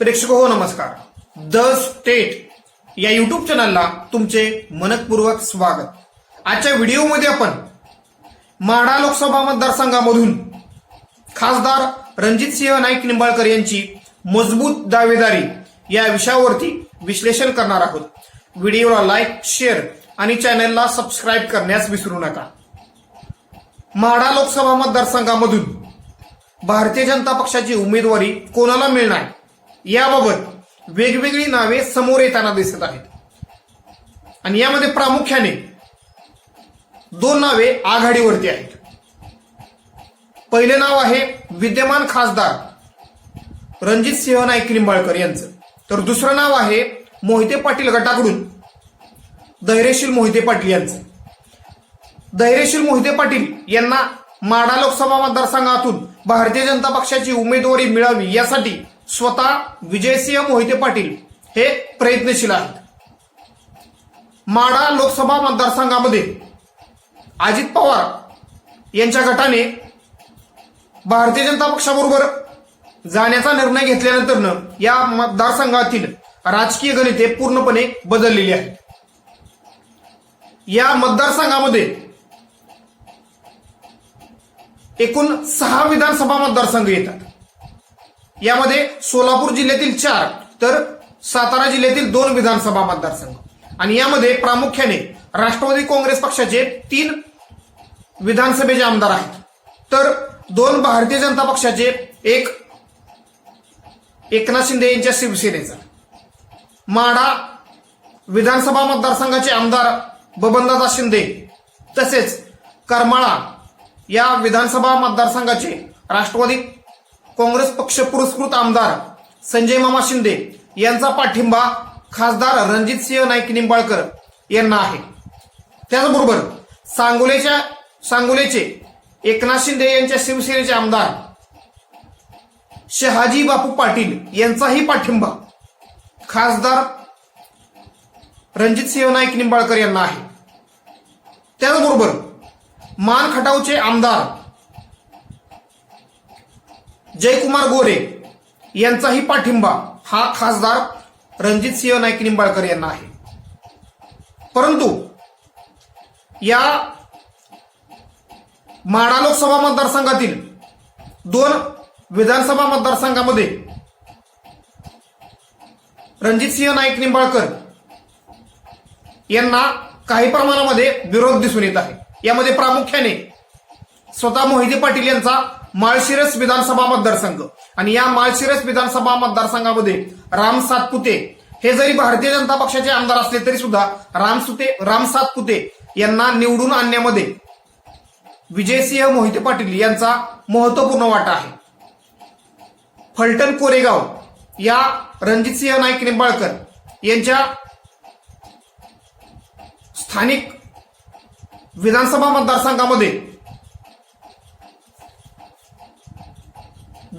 प्रेक्षक हो नमस्कार. द स्टेट या युट्यूब चॅनलला तुमचे मनपूर्वक स्वागत. आजच्या व्हिडिओमध्ये आपण माढा लोकसभा मतदारसंघामधून खासदार रणजित सिंह नाईक निंबाळकर यांची मजबूत दावेदारी या विषयावरती विश्लेषण करणार आहोत. व्हिडिओला लाईक शेअर आणि चॅनलला सबस्क्राईब करण्यास विसरू नका. माढा लोकसभा मतदारसंघामधून भारतीय जनता पक्षाची उमेदवारी कोणाला मिळणार? याबाबत वेगवेगळी नावे समोर येताना दिसत आहेत. आणि यामध्ये प्रामुख्याने दोन नावे आघाडीवरती आहेत. पहिले नाव आहे विद्यमान खासदार रणजित सिंह नाईक निंबाळकर यांचं. तर दुसरं नाव आहे मोहिते पाटील गटाकडून धैर्यशील मोहिते पाटील यांचं. धैर्यशील मोहिते पाटील यांना माडा लोकसभा मतदारसंघातून भारतीय जनता पक्षाची उमेदवारी मिळावी यासाठी स्वतः विजयसिंह मोहिते पाटील हे प्रयत्नशील आहेत. माडा लोकसभा मतदारसंघामध्ये अजित पवार यांच्या गटाने भारतीय जनता पक्षाबरोबर जाण्याचा निर्णय घेतल्यानंतरनं या मतदारसंघातील राजकीय गणिते पूर्णपणे बदललेली आहेत. या मतदारसंघामध्ये एकूण सहा विधानसभा मतदारसंघ येतात. यामध्ये सोलापूर जिल्ह्यातील चार तर सातारा जिल्ह्यातील दोन विधानसभा मतदारसंघ. आणि यामध्ये प्रामुख्याने राष्ट्रवादी काँग्रेस पक्षाचे तीन विधानसभेचे आमदार आहेत. तर दोन भारतीय जनता पक्षाचे एक एकनाथ शिंदे यांच्या शिवसेनेचा. माडा विधानसभा मतदारसंघाचे आमदार बबनदादा शिंदे तसेच करमाळा या विधानसभा मतदारसंघाचे राष्ट्रवादी काँग्रेस पक्ष पुरस्कृत आमदार संजय मामा शिंदे यांचा पाठिंबा खासदार रणजित सिंह नाईक निंबाळकर यांना आहे. त्याचबरोबर सांगोलेच्या सांगोलेचे एकनाथ शिंदे यांच्या शिवसेनेचे आमदार शहाजी बापू पाटील यांचाही पाठिंबा खासदार रणजित सिंह नाईक निंबाळकर यांना आहे. त्याचबरोबर मान खटावचे आमदार जयकुमार गोरे यांचाही पाठिंबा हा खासदार रणजित सिंह नाईक निंबाळकर यांना आहे. परंतु या माडा लोकसभा मतदारसंघातील दोन विधानसभा मतदारसंघामध्ये रणजित सिंह नाईक निंबाळकर यांना काही प्रमाणामध्ये विरोध दिसून येत आहे. यामध्ये प्रामुख्याने स्वतः मोहिते पाटील यांचा माळशिरस विधानसभा मतदारसंघ. आणि या माळशिरस विधानसभा मतदारसंघामध्ये राम सातपुते हे जरी भारतीय जनता पक्षाचे आमदार असले तरी सुद्धा राम सुते राम सातपुते यांना निवडून आणण्यामध्ये विजयसिंह मोहिते पाटील यांचा महत्त्वपूर्ण वाटा आहे. फलटण कोरेगाव या रणजितसिंह नाईक निंबाळकर यांच्या स्थानिक विधानसभा मतदारसंघामध्ये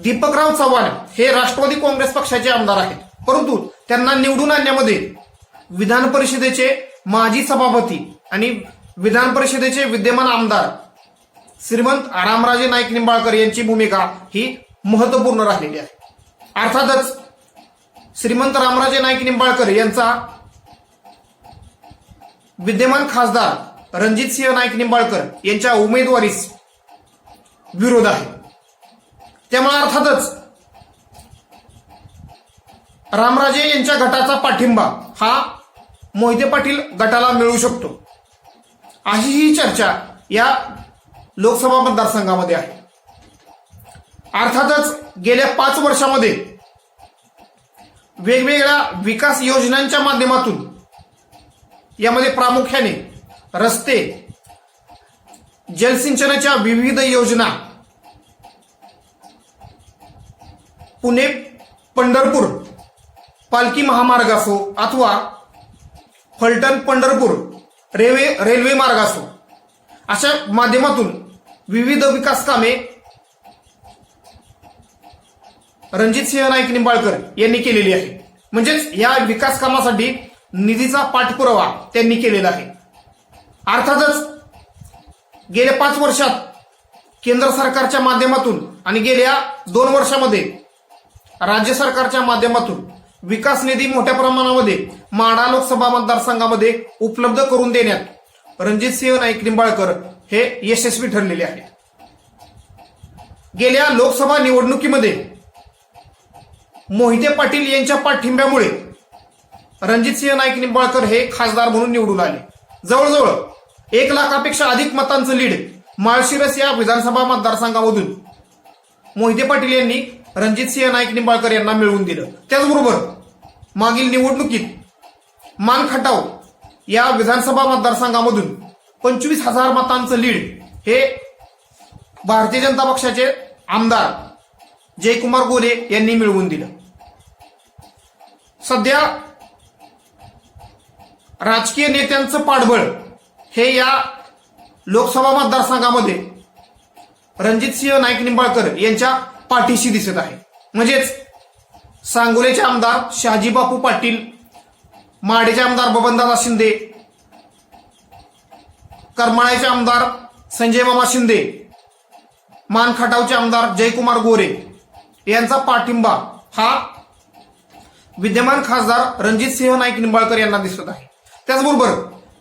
दीपकराव चव्हाण हे राष्ट्रवादी काँग्रेस पक्षाचे आमदार आहेत. परंतु त्यांना निवडून आणण्यामध्ये विधान परिषदेचे माजी सभापती आणि विधान परिषदेचे विद्यमान आमदार श्रीमंत रामराजे नाईक निंबाळकर यांची भूमिका ही महत्त्वपूर्ण राहिलेली आहे. अर्थातच श्रीमंत रामराजे नाईक निंबाळकर यांचा विद्यमान खासदार रणजित सिंह नाईक निंबाळकर यांच्या उमेदवारीस विरोध आहे. त्यामुळे अर्थातच रामराजे यांच्या गटाचा पाठिंबा हा मोहिते पाटील गटाला मिळू शकतो. अशी ही चर्चा या लोकसभा मतदारसंघामध्ये आहे. अर्थातच गेल्या पाच वर्षामध्ये वेगवेगळ्या विकास योजनांच्या माध्यमातून यामध्ये प्रामुख्याने रस्ते जलसिंचनाच्या विविध योजना पुणे पंढरपूर पालखी महामार्ग असो अथवा फलटण पंढरपूर रेल्वे रेल्वे मार्ग असो अशा माध्यमातून विविध विकास कामे रणजितसिंह नाईक निंबाळकर यांनी केलेली आहे म्हणजेच या विकास कामासाठी निधीचा पाठपुरावा त्यांनी केलेला आहे. अर्थातच गेल्या पाच वर्षात केंद्र सरकारच्या माध्यमातून आणि गेल्या दोन वर्षामध्ये राज्य सरकारच्या माध्यमातून विकास निधी मोठ्या प्रमाणामध्ये माढा लोकसभा मतदारसंघामध्ये उपलब्ध करून देण्यात रणजित सिंह नाईक निंबाळकर हे यशस्वी ठरलेले आहेत. गेल्या लोकसभा निवडणुकीमध्ये मोहिते पाटील यांच्या पाठिंब्यामुळे रणजित सिंह नाईक निंबाळकर हे खासदार म्हणून निवडून आले. जवळजवळ एक लाखापेक्षा अधिक मतांचं लीड माळशिरस या विधानसभा मतदारसंघामधून मोहिते पाटील यांनी रणजितसिंह नाईक निंबाळकर यांना मिळवून दिलं. त्याचबरोबर मागील निवडणुकीत मान खटाव या विधानसभा मतदारसंघामधून पंचवीस हजार मतांचं लीड हे भारतीय जनता पक्षाचे आमदार जयकुमार गोरे यांनी मिळवून दिलं. सध्या राजकीय नेत्यांचं पाठबळ हे या लोकसभा मतदारसंघामध्ये रणजितसिंह नाईक निंबाळकर यांच्या पाठीशी दिसत आहे. म्हणजेच सांगोलेचे आमदार शहाजीबापू पाटील माडेचे आमदार बबनदादा शिंदे करमाळ्याचे आमदार संजय मामा शिंदे मानखटावचे आमदार जयकुमार गोरे यांचा पाठिंबा हा विद्यमान खासदार रणजित सिंह नाईक निंबाळकर यांना दिसत आहे. त्याचबरोबर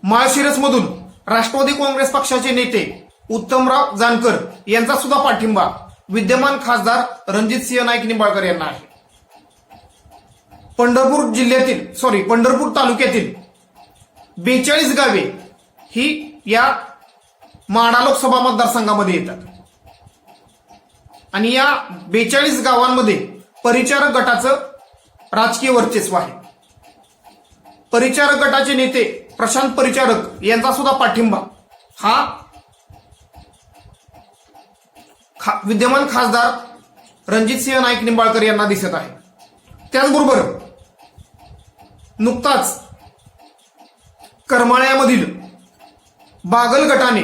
माळशिरसमधून राष्ट्रवादी काँग्रेस पक्षाचे नेते उत्तमराव जानकर यांचा सुद्धा पाठिंबा विद्यमान खासदार रणजित सिंह नाईक निंबाळकर यांना आहे. पंढरपूर जिल्ह्यातील सॉरी पंढरपूर तालुक्यातील बेचाळीस गावे ही या माडा लोकसभा मतदारसंघामध्ये येतात. आणि या बेचाळीस गावांमध्ये परिचारक गटाचं राजकीय वर्चस्व आहे. परिचारक गटाचे नेते प्रशांत परिचारक यांचा सुद्धा पाठिंबा हा खा- विद्यमान खासदार रणजितसिंह नाईक निंबाळकर यांना दिसत आहे. त्याचबरोबर नुकताच करमाळ्यामधील बागल गटाने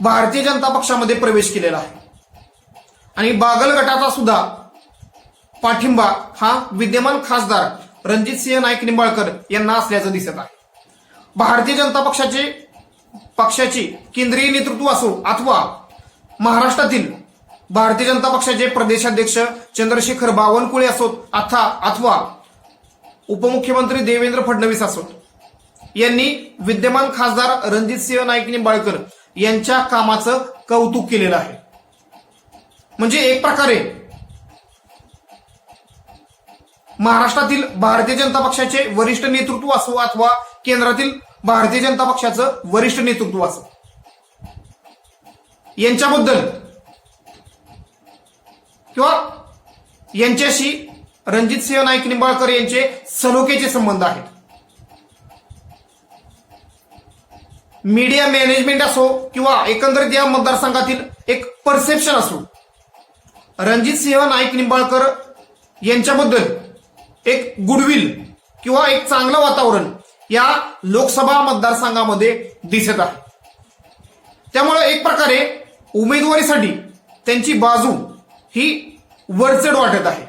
भारतीय जनता पक्षामध्ये प्रवेश केलेला आहे. आणि बागल गटाचा सुद्धा पाठिंबा हा विद्यमान खासदार रणजितसिंह नाईक निंबाळकर यांना असल्याचं दिसत आहे. भारतीय जनता पक्षाचे पक्षाची केंद्रीय नेतृत्व असो अथवा महाराष्ट्रातील भारतीय जनता पक्षाचे प्रदेशाध्यक्ष चंद्रशेखर बावनकुळे असोत अथा अथवा उपमुख्यमंत्री देवेंद्र फडणवीस असोत. यांनी विद्यमान खासदार रणजित सिंह नाईक निंबाळकर यांच्या कामाचं कौतुक केलेलं आहे. म्हणजे एक प्रकारे महाराष्ट्रातील भारतीय जनता पक्षाचे वरिष्ठ नेतृत्व असो अथवा केंद्रातील भारतीय जनता पक्षाचं वरिष्ठ नेतृत्व असो. यांच्याबद्दल. किंवा यांच्याशी रणजित सिंह नाईक निंबाळकर यांचे सलोख्याचे संबंध आहेत. मीडिया मॅनेजमेंट असो किंवा एकंदरीत या मतदारसंघातील एक परसेप्शन असो रणजित सिंह नाईक निंबाळकर यांच्याबद्दल एक गुडविल किंवा एक चांगलं वातावरण या लोकसभा मतदारसंघामध्ये दिसत आहे. त्यामुळे एक प्रकारे उमेदवारीसाठी त्यांची बाजू ही वरचढ वाटत आहे.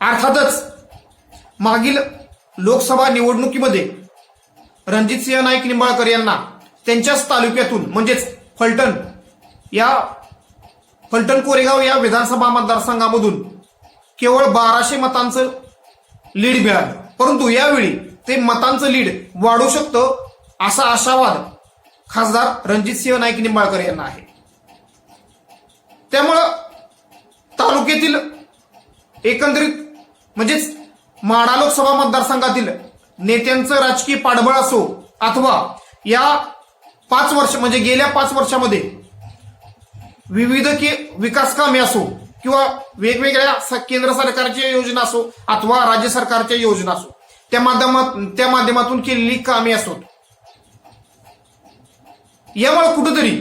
अर्थातच मागील लोकसभा निवडणुकीमध्ये रणजितसिंह नाईक निंबाळकर यांना त्यांच्याच तालुक्यातून म्हणजेच फलटण या फलटण कोरेगाव या विधानसभा मतदारसंघामधून केवळ बाराशे मतांचं लीड मिळालं. परंतु यावेळी ते मतांचं लीड वाढू शकतं असा आशावाद खासदार रणजितसिंह नाईक निंबाळकर यांना आहे. त्यामुळं तालुक्यातील एकंदरीत म्हणजेच माडा लोकसभा मतदारसंघातील नेत्यांचं राजकीय पाठबळ असो अथवा या पाच वर्ष म्हणजे गेल्या पाच वर्षामध्ये विविध के विकास कामे असो किंवा वेगवेगळ्या केंद्र सरकारच्या योजना असो अथवा राज्य सरकारच्या योजना असो त्या माध्यमात त्या माध्यमातून केलेली कामे असोत. यामुळे कुठंतरी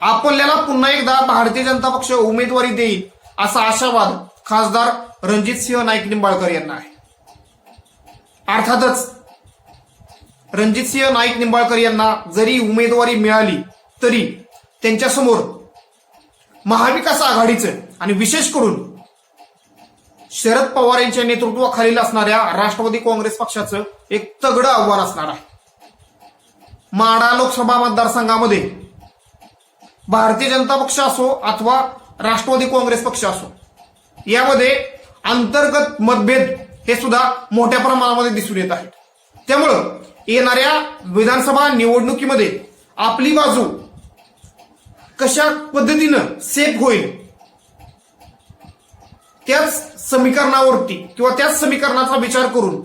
आपल्याला पुन्हा एकदा भारतीय जनता पक्ष उमेदवारी देईल असा आशावाद खासदार रणजितसिंह नाईक निंबाळकर यांना आहे. अर्थातच रणजितसिंह नाईक निंबाळकर यांना जरी उमेदवारी मिळाली तरी त्यांच्यासमोर महाविकास आघाडीचं आणि विशेष करून शरद पवार यांच्या नेतृत्वाखालील असणाऱ्या राष्ट्रवादी काँग्रेस पक्षाचं एक तगडं आव्हान असणार आहे. माडा लोकसभा मतदारसंघामध्ये. भारतीय जनता पक्ष असो अथवा राष्ट्रवादी काँग्रेस पक्ष असो यामध्ये अंतर्गत मतभेद हे सुद्धा मोठ्या प्रमाणामध्ये दिसून येत आहेत. त्यामुळं येणाऱ्या विधानसभा निवडणुकीमध्ये आपली बाजू कशा पद्धतीनं सेफ होईल त्याच समीकरणावरती किंवा त्याच समीकरणाचा विचार करून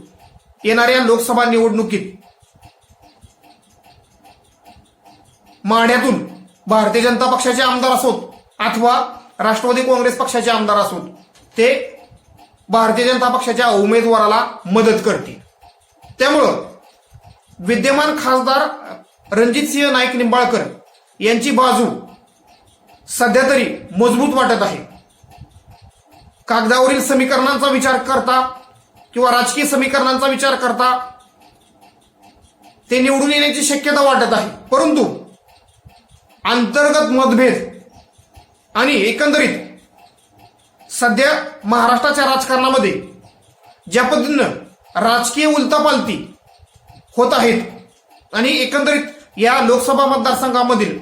येणाऱ्या लोकसभा निवडणुकीत माढ्यातून भारतीय जनता पक्षाचे आमदार असोत अथवा राष्ट्रवादी काँग्रेस पक्षाचे आमदार असोत ते भारतीय जनता पक्षाच्या उमेदवाराला मदत करतील. त्यामुळं विद्यमान खासदार रणजितसिंह नाईक निंबाळकर यांची बाजू सध्या तरी मजबूत वाटत आहे. कागदावरील समीकरणांचा विचार करता किंवा राजकीय समीकरणांचा विचार करता ते निवडून येण्याची शक्यता वाटत आहे. परंतु अंतर्गत मतभेद आणि एकंदरीत सध्या महाराष्ट्राच्या राजकारणामध्ये ज्या पद्धतीनं राजकीय उलतापालती होत आहेत आणि एकंदरीत या लोकसभा मतदारसंघामधील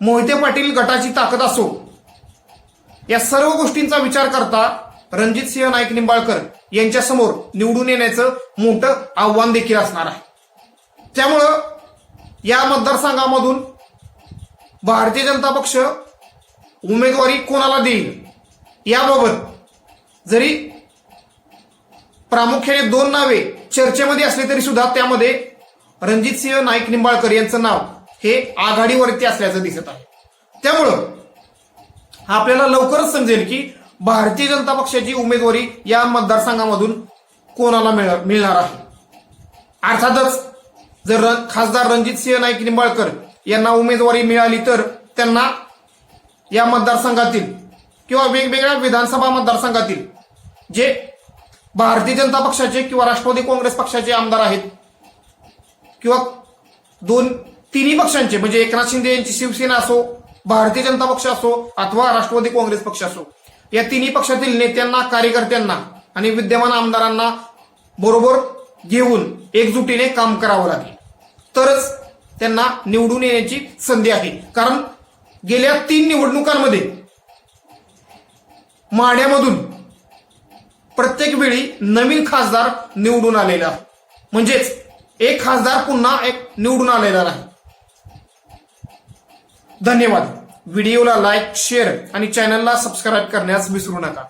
मोहिते पाटील गटाची ताकद असो या सर्व गोष्टींचा विचार करता रणजित सिंह नाईक निंबाळकर यांच्यासमोर निवडून येण्याचं मोठं आव्हान देखील असणार आहे. त्यामुळं या मतदारसंघामधून भारतीय जनता पक्ष उमेदवारी कोणाला देईल? याबाबत जरी प्रामुख्याने दोन नावे चर्चेमध्ये असले तरी सुद्धा त्यामध्ये रणजितसिंह नाईक निंबाळकर यांचं नाव हे आघाडीवरती असल्याचं दिसत आहे. त्यामुळं आपल्याला लवकरच समजेल की भारतीय जनता पक्षाची उमेदवारी या मतदारसंघामधून कोणाला मिळ- मिळणार आहे? अर्थातच जर र- खासदार रणजितसिंह नाईक निंबाळकर यांना उमेदवारी मिळाली तर त्यांना या मतदारसंघातील किंवा वेगवेगळ्या विधानसभा मतदारसंघातील जे भारतीय जनता पक्षाचे किंवा राष्ट्रवादी काँग्रेस पक्षाचे आमदार आहेत किंवा दोन तिन्ही पक्षांचे म्हणजे एकनाथ शिंदे यांची शिवसेना असो भारतीय जनता पक्ष असो अथवा राष्ट्रवादी काँग्रेस पक्ष असो या तिन्ही पक्षातील नेत्यांना कार्यकर्त्यांना आणि विद्यमान आमदारांना बरोबर घेऊन एकजुटीने काम करावं लागेल. तरच त्यांना निवडून येण्याची संधी आहे. कारण गेल्या तीन निवडणुकांमध्ये माढ्यामधून प्रत्येक वेळी नवीन खासदार निवडून आलेला आहे. म्हणजेच एक खासदार पुन्हा एक निवडून आलेला नाही. धन्यवाद. व्हिडिओला लाईक शेअर आणि चॅनलला सबस्क्राईब करण्यास विसरू नका.